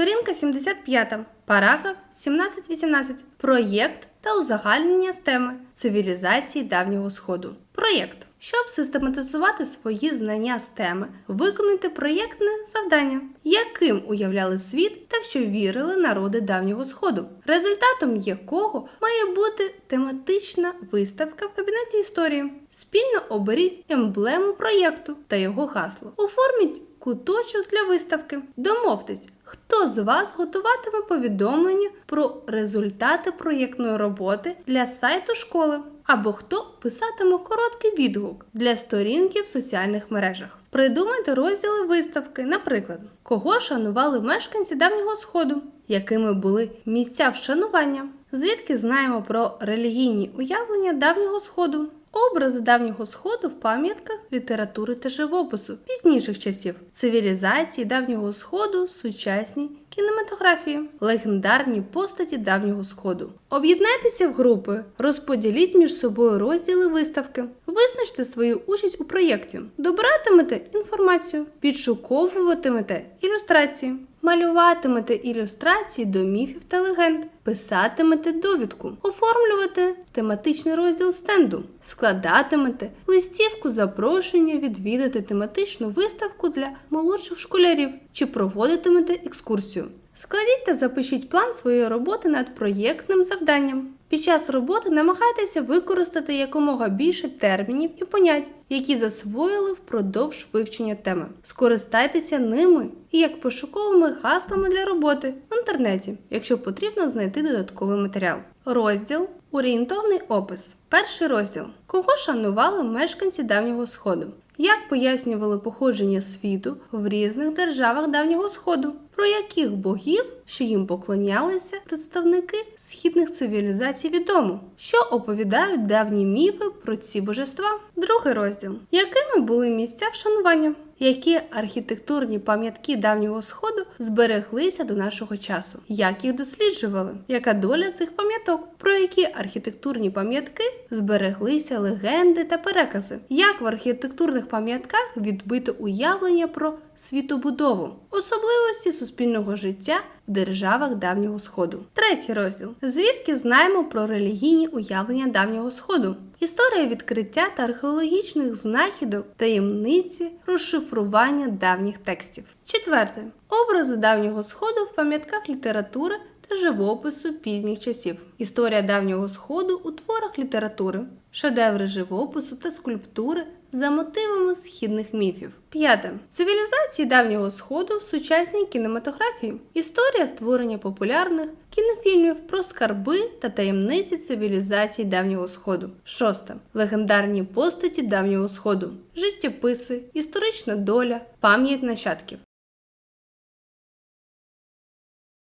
Сторінка 75, параграф 17-18. Проєкт та узагальнення з теми цивілізації давнього сходу. Проєкт. Щоб систематизувати свої знання з теми, виконуйте проєктне завдання, яким уявляли світ та в що вірили народи давнього сходу, результатом якого має бути тематична виставка в кабінеті історії. Спільно оберіть емблему проєкту та його гасло. Оформіть куточок для виставки. Домовтесь, хто з вас готуватиме повідомлення про результати проєктної роботи для сайту школи, або хто писатиме короткий відгук для сторінки в соціальних мережах. Придумайте розділи виставки, наприклад, кого шанували мешканці давнього сходу, якими були місця вшанування, звідки знаємо про релігійні уявлення давнього сходу. Образи давнього сходу в пам'ятках літератури та живопису пізніших часів, цивілізації давнього сходу, сучасній кінематографії, легендарні постаті давнього сходу. Об'єднайтеся в групи, розподіліть між собою розділи виставки, визначте свою участь у проєкті, добиратимете інформацію, підшуковуватимете ілюстрації. Малюватимете ілюстрації до міфів та легенд, писатимете довідку, оформлювати тематичний розділ стенду, складатимете листівку запрошення відвідати тематичну виставку для молодших школярів чи проводитимете екскурсію. Складіть та запишіть план своєї роботи над проєктним завданням. Під час роботи намагайтеся використати якомога більше термінів і понять, які засвоїли впродовж вивчення теми. Скористайтеся ними і як пошуковими гаслами для роботи в інтернеті, якщо потрібно знайти додатковий матеріал. Розділ Орієнтовний опис. Перший розділ. Кого шанували мешканці давнього сходу? Як пояснювали походження світу в різних державах давнього сходу? Про яких богів, що їм поклонялися представники східних цивілізацій відомо, що оповідають давні міфи про ці божества? Другий розділ. Якими були місця вшанування? Які архітектурні пам'ятки давнього сходу збереглися до нашого часу? Як їх досліджували? Яка доля цих пам'яток? Про які архітектурні пам'ятки збереглися легенди та перекази? Як в архітектурних пам'ятках відбито уявлення про світобудову, особливості суспільного життя в державах давнього сходу? Третій розділ. Звідки знаємо про релігійні уявлення давнього сходу? Історія відкриття та археологічних знахідок, таємниці, розшифрування давніх текстів. Четверте. Образи давнього сходу в пам'ятках літератури живопису пізніх часів. Історія давнього сходу у творах літератури, шедеври живопису та скульптури за мотивами східних міфів. П'яте. Цивілізації давнього сходу в сучасній кінематографії. Історія створення популярних кінофільмів про скарби та таємниці цивілізацій давнього сходу. Шосте. Легендарні постаті давнього сходу. Життєписи, історична доля, пам'ять нащадків.